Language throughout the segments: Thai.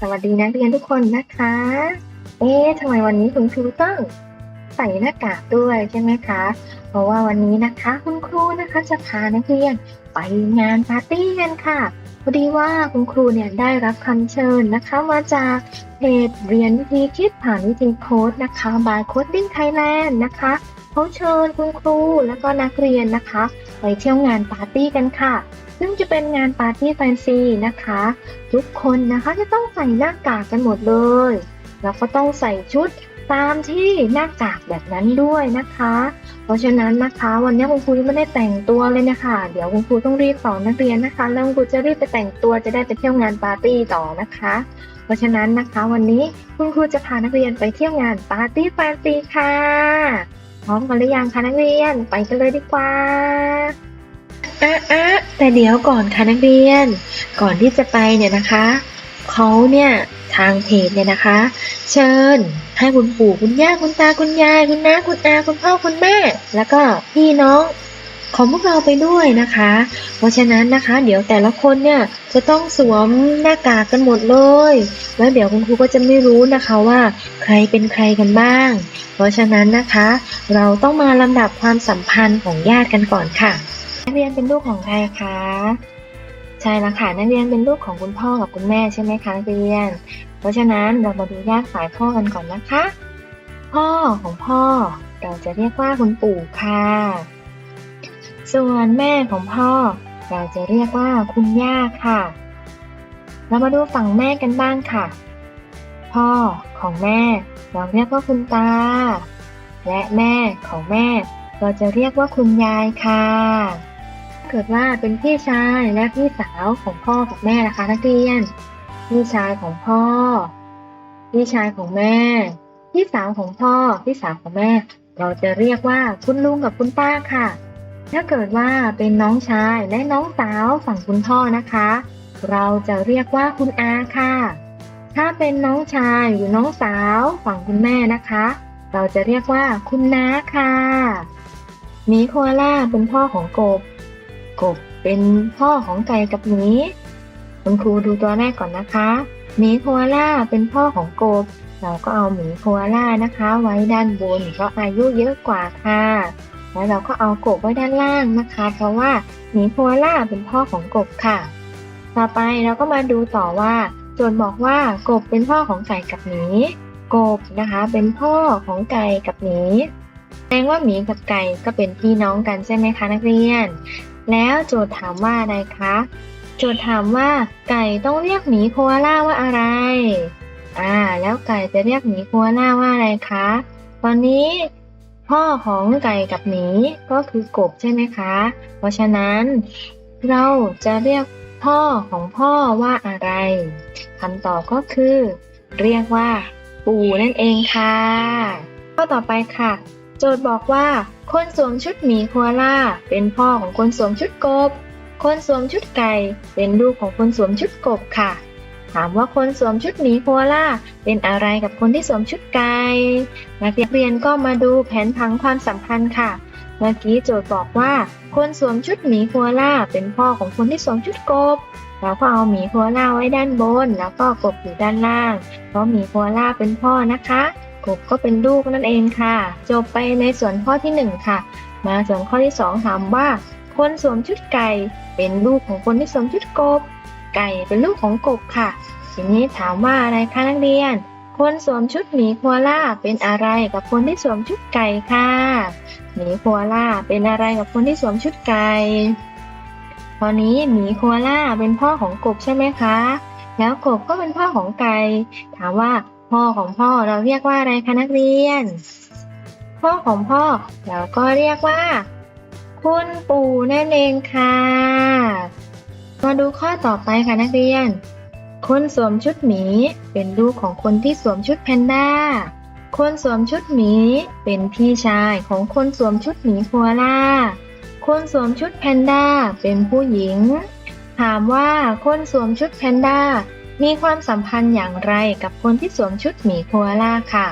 สวัสดีนักเรียนทุกคนนะคะ เอ๊ะทำไมวันนี้คุณครูต้องใส่หน้ากากด้วยใช่ไหมคะ เพราะว่าวันนี้นะคะคุณครูนะคะจะพานักเรียนไปงานปาร์ตี้กันค่ะพอดีว่าคุณครูเนี่ยได้รับคำเชิญนะคะมาจากเพจเรียนวิธีคิดผ่านวิธีโค้ดนะคะ by Coding Thailand นะคะเขาเชิญคุณครูแล้วก็นักเรียนนะคะ ไปเที่ยวงานปาร์ตี้กันค่ะ ซึ่งจะเป็นงานปาร์ตี้แฟนซีนะคะ ทุกคนนะคะจะต้องใส่หน้ากากกันหมดเลย แล้วก็ต้องใส่ชุดตามที่หน้ากากแบบนั้นด้วยนะคะ เพราะฉะนั้นนะคะวันนี้คุณครูยังไม่ได้แต่งตัวเลยนะคะ เดี๋ยวคุณครูต้องรีบสอนนักเรียนนะคะ แล้วคุณครูจะรีบไปแต่งตัวจะได้ไปเที่ยวงานปาร์ตี้ต่อนะคะ เพราะฉะนั้นนะคะวันนี้คุณครูจะพานักเรียนไปเที่ยวงานปาร์ตี้แฟนซีค่ะ พร้อมกันหรือยังคะนักเรียนไปกันเลยดีกว่า อะอะแต่เดี๋ยวก่อนค่ะนักเรียน ก่อนที่จะไปเนี่ยนะคะเขาเนี่ยทางเพจเนี่ยนะคะ เชิญให้คุณปู่คุณย่าคุณตาคุณยาย คุณน้าคุณอาคุณพ่อคุณแม่ แล้วก็พี่น้องของพวกเราไปด้วยนะคะ เพราะฉะนั้นนะคะ เดี๋ยวแต่ละคนเนี่ยจะต้องสวมหน้ากากกันหมดเลย แล้วเดี๋ยวคุณครูก็จะไม่รู้นะคะว่าใครเป็นใครกันบ้าง เพราะฉะนั้นนะคะ เราต้องมาลำดับความสัมพันธ์ของญาติกันก่อนค่ะ นักเรียนเป็นลูกของใครคะ ใช่ล้วค่ะนักเรียนเป็นลูกของคุณพ่อกับคุณแม่ใช่ไหมคะนักเรียน เพราะฉะนั้นเรามาดูญาติฝ่ายพ่อกันก่อนนะคะ พ่อของพ่อ เราจะเรียกว่าคุณปู่ค่ะ ส่วนแม่ของพ่อ เราจะเรียกว่าคุณย่าค่ะ เรามาดูฝั่งแม่กันบ้างค่ะ พ่อของแม่ เราเรียกว่าคุณตา และแม่ของแม่ เราจะเรียกว่าคุณยายค่ะ เกิดว่าเป็นพี่ชายและพี่สาวของพ่อกับแม่นะคะนักเรียน พี่ชายของพ่อ พี่ชายของแม่ พี่สาวของพ่อ พี่สาวของแม่ เราจะเรียกว่าคุณลุงกับคุณป้าค่ะ ถ้าเกิดว่าเป็นน้องชายและน้องสาวฝั่งคุณพ่อนะคะ เราจะเรียกว่าคุณอาค่ะ ถ้าเป็นน้องชายหรือน้องสาวฝั่งคุณแม่นะคะ เราจะเรียกว่าคุณน้าค่ะมีโคอาล่าเป็นพ่อของกบ กบเป็นพ่อของไก่กับหมีคุณครูดูตัวแรกก่อนนะคะหมีโคอาล่าเป็นพ่อของกบ เราก็เอาหมีโคอาล่านะคะ ไว้ด้านบน เพราะอายุเยอะกว่าค่ะ แล้วเราก็เอากบไว้ด้านล่างนะคะ เพราะว่าหมีโคอาล่าเป็นพ่อของกบค่ะ ต่อไปเราก็มาดูต่อว่าโจทย์บอกว่ากบเป็นพ่อของไก่กับหมีกบนะคะ เป็นพ่อของไก่กับหมีแสดงว่าหมีกับไก่ก็เป็นพี่น้องกันใช่ไหมคะนักเรียน แล้วโจทย์ถามว่าอะไรคะ โจทย์ถามว่าไก่ต้องเรียกหมีโคอาล่าว่าอะไรอ่าแล้วไก่จะเรียกหมีโคอาล่าว่าอะไรคะ ตอนนี้พ่อของไก่กับหมีก็คือกบใช่ไหมคะ เพราะฉะนั้นเราจะเรียกพ่อของพ่อว่าอะไรคำตอบก็คือ เรียกว่า ปู่นั่นเองค่ะ ข้อต่อไปค่ะ โจทย์บอกว่า คนสวมชุดหมีโคอาล่า เป็นพ่อของคนสวมชุดกบ คนสวมชุดไก่ เป็นลูกของคนสวมชุดกบค่ะ ถามว่าคนสวมชุดหมีโคอาล่า เป็นอะไรกับคนที่สวมชุดไก่ นักเรียนก็มาดูแผนผังความสัมพันธ์ค่ะ เมื่อกี้โจทย์บอกว่า คนสวมชุดหมีโคอาล่า เป็นพ่อของคนที่สวมชุดกบเราก็เอาหมีโคอาล่าไว้ด้านบน แล้วก็กบอยู่ด้านล่าง เพราะหมีโคอาล่าเป็นพ่อนะคะ กบก็เป็นลูกนั่นเองค่ะ จบไปในส่วนข้อที่หนึ่งค่ะ มาส่วนข้อที่สองถามว่า คนสวมชุดไก่เป็นลูกของคนที่สวมชุดกบ ไก่เป็นลูกของกบค่ะ ทีนี้ถามว่าอะไรคะนักเรียน คนสวมชุดหมีโคล่าเป็นอะไรกับคนที่สวมชุดไก่ค่ะหมีโคล่าเป็นอะไรกับคนที่สวมชุดไก่ตอนนี้หมีโคล่าเป็นพ่อของกบใช่ไหมคะ แล้วกบก็เป็นพ่อของไก่ ถามว่า พ่อของพ่อเราเรียกว่าอะไรคะนักเรียน พ่อของพ่อเราก็เรียกว่า คุณปู่นั่นเองค่ะ มาดูข้อต่อไปค่ะนักเรียน คนสวมชุดหมีเป็นลูกของคนที่สวมชุดแพนด้า คนสวมชุดหมีเป็นพี่ชายของคนสวมชุดหมีโคอาล่า คนสวมชุดแพนด้าเป็นผู้หญิง ถามว่าคนสวมชุดแพนด้า มีความสัมพันธ์อย่างไรกับคนที่สวมชุดหมีโคอาล่าค่ะ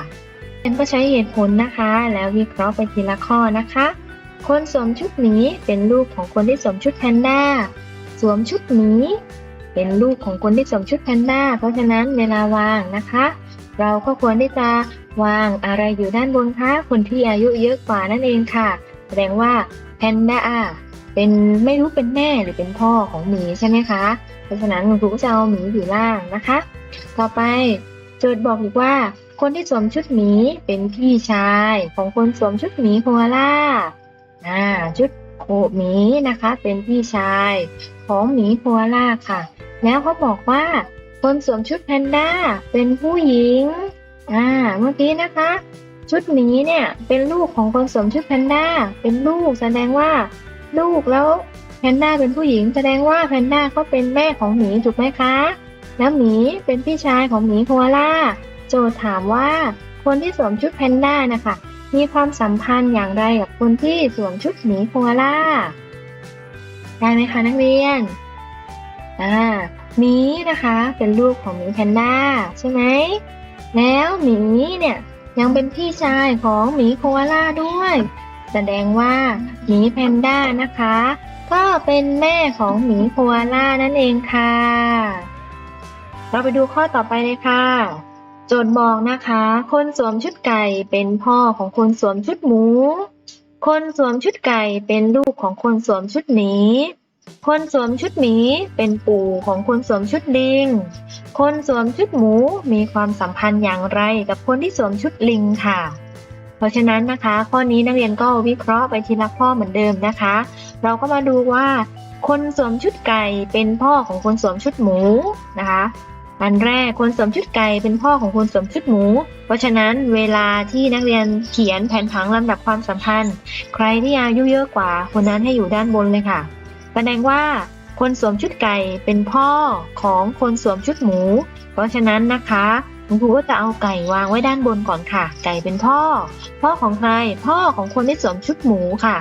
เรียนก็ใช้เหตุผลนะคะ แล้ววิเคราะห์ไปทีละข้อนะคะ คนสวมชุดหมีเป็นลูกของคนที่สวมชุดแพนด้า สวมชุดหมีเป็นลูกของคนที่สวมชุดแพนด้า เพราะฉะนั้นเวลาวางนะคะ เราก็ควรที่จะวางอะไรอยู่ด้านบนคะคนที่อายุเยอะกว่านั่นเองค่ะ แสดงว่าแพนด้า เป็นไม่รู้เป็นแม่หรือเป็นพ่อของหมีใช่ไหมคะ เพราะฉะนั้นคุณครูก็จะเอาหมีอยู่ล่างนะคะ ต่อไปโจทย์บอกอีกว่า คนที่สวมชุดหมีเป็นพี่ชายของคนสวมชุดหมีโคอาล่าอ่าชุดโคหมีนะคะ เป็นพี่ชายของหมีโคอาล่าค่ะ แล้วเขาบอกว่า คนสวมชุดแพนด้าเป็นผู้หญิงอ่าเมื่อกี้นะคะ ชุดหมีเนี่ยเป็นลูกของคนสวมชุดแพนด้าเป็นลูกแสดงว่า ลูกแล้วแพนด้าเป็นผู้หญิงแสดงว่าแพนด้าก็เป็นแม่ของหมีถูกไหมคะ แล้วหมีเป็นพี่ชายของหมีโคอาล่า โจถามว่าคนที่สวมชุดแพนด้านะคะมีความสัมพันธ์อย่างไรกับคนที่สวมชุดหมีโคอาล่า ได้ไหมคะนักเรียน อ่าหมีนะคะ เป็นลูกของหมีแพนด้าใช่ไหม แล้วหมีเนี่ยยังเป็นพี่ชายของหมีโคอาล่าด้วย แสดงว่าหมีแพนด้านะคะ ก็เป็นแม่ของหมีโคอาล่านั่นเองค่ะ เราไปดูข้อต่อไปเลยค่ะ โจทย์บอกนะคะ คนสวมชุดไก่เป็นพ่อของคนสวมชุดหมู คนสวมชุดไก่เป็นลูกของคนสวมชุดหมีคนสวมชุดหมีเป็นปู่ของคนสวมชุดลิง คนสวมชุดหมูมีความสัมพันธ์อย่างไรกับคนที่สวมชุดลิงค่ะ เพราะฉะนั้นนะคะ ข้อนี้นักเรียนก็วิเคราะห์ไปทีละข้อเหมือนเดิมนะคะ เราก็มาดูว่า คนสวมชุดไก่เป็นพ่อของคนสวมชุดหมูนะคะอันแรกคนสวมชุดไก่เป็นพ่อของคนสวมชุดหมู เพราะฉะนั้นเวลาที่นักเรียนเขียนแผนผังลำดับความสัมพันธ์ ใครที่อายุเยอะกว่า คนนั้นให้อยู่ด้านบนเลยค่ะ แสดงว่าคนสวมชุดไก่เป็นพ่อของคนสวมชุดหมู เพราะฉะนั้นนะคะ คุณครูก็จะเอาไก่วางไว้ด้านบนก่อนค่ะ ไก่เป็นพ่อ พ่อของใคร พ่อของคนที่สวมชุดหมูค่ะ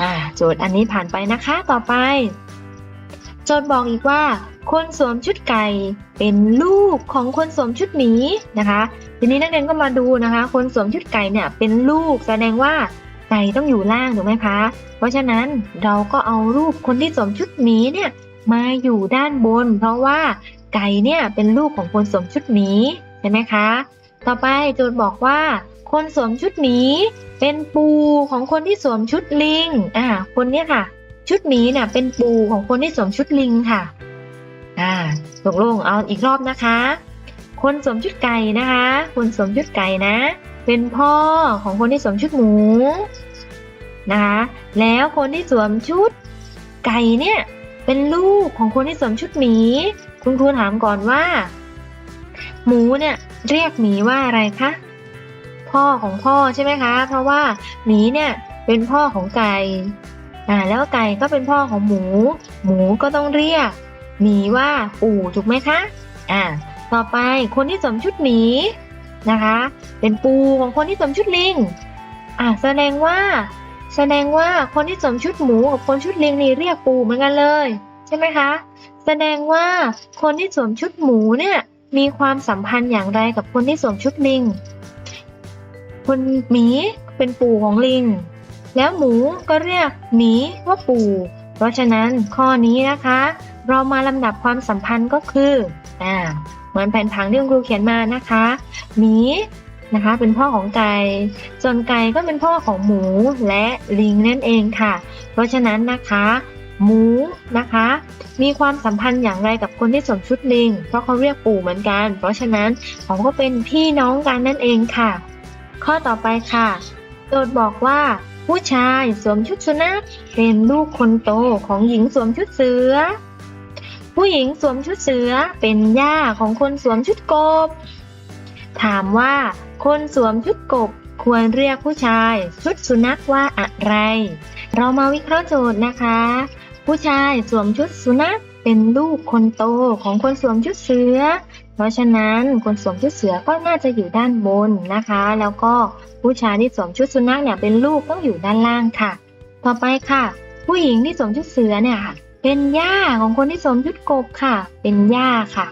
อ่า โจทย์อันนี้ผ่านไปนะคะต่อไป โจทย์บอกอีกว่า คนสวมชุดไก่เป็นลูกของคนสวมชุดหมีนะคะ ทีนี้นักเรียนก็มาดูนะคะ คนสวมชุดไก่เนี่ยเป็นลูกแสดงว่าไก่ต้องอยู่ล่างถูกไหมคะ เพราะฉะนั้นเราก็เอารูปคนที่สวมชุดหมีเนี่ยมาอยู่ด้านบน เพราะว่าไก่เนี่ยเป็นลูกของคนสวมชุดหมี ใช่ไหมคะ ต่อไปโจทย์บอกว่า คนสวมชุดหมีเป็นปู่ของคนที่สวมชุดลิง อ่า คนเนี้ยค่ะ ชุดหมีเนี่ยเป็นปู่ของคนที่สวมชุดลิงค่ะ อ่าตกลงเอาอีกรอบนะคะ คนสวมชุดไก่นะคะ คนสวมชุดไก่นะ เป็นพ่อของคนที่สวมชุดหมูนะคะ แล้วคนที่สวมชุดไก่เนี่ยเป็นลูกของคนที่สวมชุดหมี คุณครูถามก่อนว่า หมูเนี่ยเรียกหมีว่าอะไรคะ พ่อของพ่อใช่ไหมคะ เพราะว่าหมีเนี่ยเป็นพ่อของไก่อ่าแล้วไก่ก็เป็นพ่อของหมู หมูก็ต้องเรียกหมีว่าปู่ถูกไหมคะอ่าต่อไปคนที่สวมชุดหมีนะคะ เป็นปู่ของคนที่สวมชุดลิงอ่าแสดงว่า แสดงว่าคนที่สวมชุดหมูกับคนชุดลิงนี่เรียกปู่เหมือนกันเลย ใช่ไหมคะ แสดงว่าคนที่สวมชุดหมูเนี่ย มีความสัมพันธ์อย่างไรกับคนที่สวมชุดลิงคนหมีเป็นปู่ของลิง แล้วหมูก็เรียกหมีว่าปู่ เพราะฉะนั้นข้อนี้นะคะ เรามาลำดับความสัมพันธ์ก็คืออ่าเหมือนแผนผังที่คุณครูเขียนมานะคะหมีนะคะ เป็นพ่อของไก่ส่วนไก่ก็เป็นพ่อของหมูและลิงนั่นเองค่ะ เพราะฉะนั้นนะคะ หมูนะคะ มีความสัมพันธ์อย่างไรกับคนที่สวมชุดลิง เพราะเขาเรียกปู่เหมือนกัน เพราะฉะนั้นเขาก็เป็นพี่น้องกันนั่นเองค่ะ ข้อต่อไปค่ะ โจทย์บอกว่าผู้ชายสวมชุดสุนัขเป็นลูกคนโตของหญิงสวมชุดเสือ ผู้หญิงสวมชุดเสือเป็นย่าของคนสวมชุดกบ ถามว่าคนสวมชุดกบควรเรียกผู้ชายชุดสุนัขว่าอะไร เรามาวิเคราะห์โจทย์นะคะ ผู้ชายสวมชุดสุนัขเป็นลูกคนโตของคนสวมชุดเสือ เพราะฉะนั้นคนสวมชุดเสือก็น่าจะอยู่ด้านบนนะคะ แล้วก็ผู้ชายที่สวมชุดสุนัขเนี่ยเป็นลูกต้องอยู่ด้านล่างค่ะ ต่อไปค่ะ ผู้หญิงที่สวมชุดเสือเนี่ยค่ะ เป็นย่าของคนที่สวมชุดกบค่ะ เป็นย่าค่ะ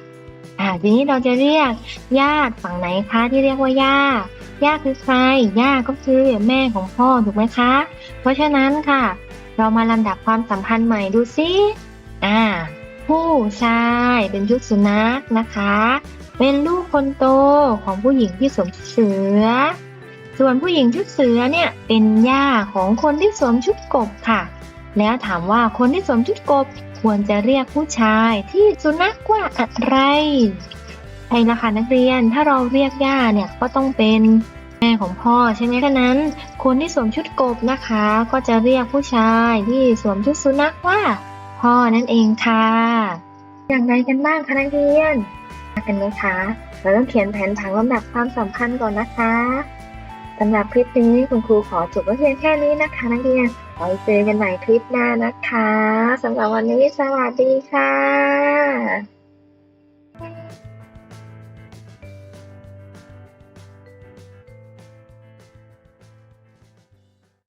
อ่าทีนี้เราจะเรียกญาติฝั่งไหนคะที่เรียกว่าย่าย่าคือใครย่าก็คือแม่ของพ่อถูกไหมคะ เพราะฉะนั้นค่ะ เรามาลำดับความสัมพันธ์ใหม่ดูซิอ่า ผู้ชายเป็นชุดสุนัขนะคะ เป็นลูกคนโตของผู้หญิงที่สวมชุดเสือ ส่วนผู้หญิงชุดเสือเนี่ยเป็นย่าของคนที่สวมชุดกบค่ะ แล้วถามว่าคนที่สวมชุดกบควรจะเรียกผู้ชายที่สุนัขว่าอะไรใช่ละค่ะนักเรียนถ้าเราเรียกย่าเนี่ยก็ต้องเป็น แม่ของพ่อใช่ไหมคะนั้น คนที่สวมชุดกบนะคะ ก็จะเรียกผู้ชายที่สวมชุดสุนัขว่า พ่อนั่นเองค่ะ อย่างไรกันบ้างคะนักเรียนมากันไหมคะ เราต้องเขียนแผนผังลำดับความสำคัญก่อนนะคะสำหรับคลิปนี้คุณครูขอจบไว้เพียงแค่นี้นะคะนักเรียนไว้เจอกันใหม่คลิปหน้านะคะสำหรับวันนี้สวัสดีค่ะ